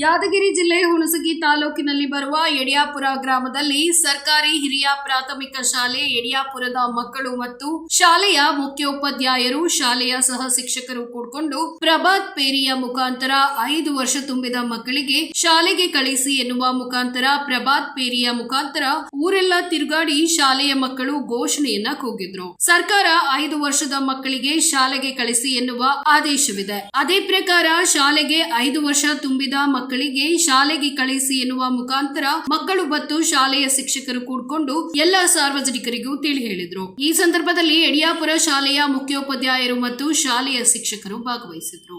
ಯಾದಗಿರಿ ಜಿಲ್ಲೆ ಹುಣಸಗಿ ತಾಲೂಕಿನಲ್ಲಿ ಬರುವ ಯಡಿಯಾಪುರ ಗ್ರಾಮದಲ್ಲಿ ಸರ್ಕಾರಿ ಹಿರಿಯ ಪ್ರಾಥಮಿಕ ಶಾಲೆ ಯಡಿಯಾಪುರದ ಮಕ್ಕಳು ಮತ್ತು ಶಾಲೆಯ ಮುಖ್ಯೋಪಾಧ್ಯಾಯರು ಶಾಲೆಯ ಸಹ ಶಿಕ್ಷಕರು ಕೂಡಿಕೊಂಡು ಪ್ರಭಾತ್ ಪೇರಿಯ ಮುಖಾಂತರ ಐದು ವರ್ಷ ತುಂಬಿದ ಮಕ್ಕಳಿಗೆ ಶಾಲೆಗೆ ಕಳಿಸಿ ಎನ್ನುವ ಮುಖಾಂತರ ಪ್ರಭಾತ್ ಪೇರಿಯ ಮುಖಾಂತರ ಊರೆಲ್ಲ ತಿರುಗಾಡಿ ಶಾಲೆಯ ಮಕ್ಕಳು ಘೋಷಣೆಯನ್ನ ಕೂಗಿದ್ರು. ಸರ್ಕಾರ ಐದು ವರ್ಷದ ಮಕ್ಕಳಿಗೆ ಶಾಲೆಗೆ ಕಳಿಸಿ ಎನ್ನುವ ಆದೇಶವಿದೆ. ಅದೇ ಪ್ರಕಾರ ಶಾಲೆಗೆ ಐದು ವರ್ಷ ತುಂಬಿದ ಮಕ್ಕಳಿಗೆ ಶಾಲೆಗೆ ಕಳಿಸಿ ಎನ್ನುವ ಮುಖಾಂತರ ಮಕ್ಕಳು ಮತ್ತು ಶಾಲೆಯ ಶಿಕ್ಷಕರು ಕೂಡಿಕೊಂಡು ಎಲ್ಲ ಸಾರ್ವಜನಿಕರಿಗೂ ತಿಳಿ ಹೇಳಿದ್ರು. ಈ ಸಂದರ್ಭದಲ್ಲಿ ಯಡಿಯಾಪುರ ಶಾಲೆಯ ಮುಖ್ಯೋಪಾಧ್ಯಾಯರು ಮತ್ತು ಶಾಲೆಯ ಶಿಕ್ಷಕರು ಭಾಗವಹಿಸಿದ್ರು.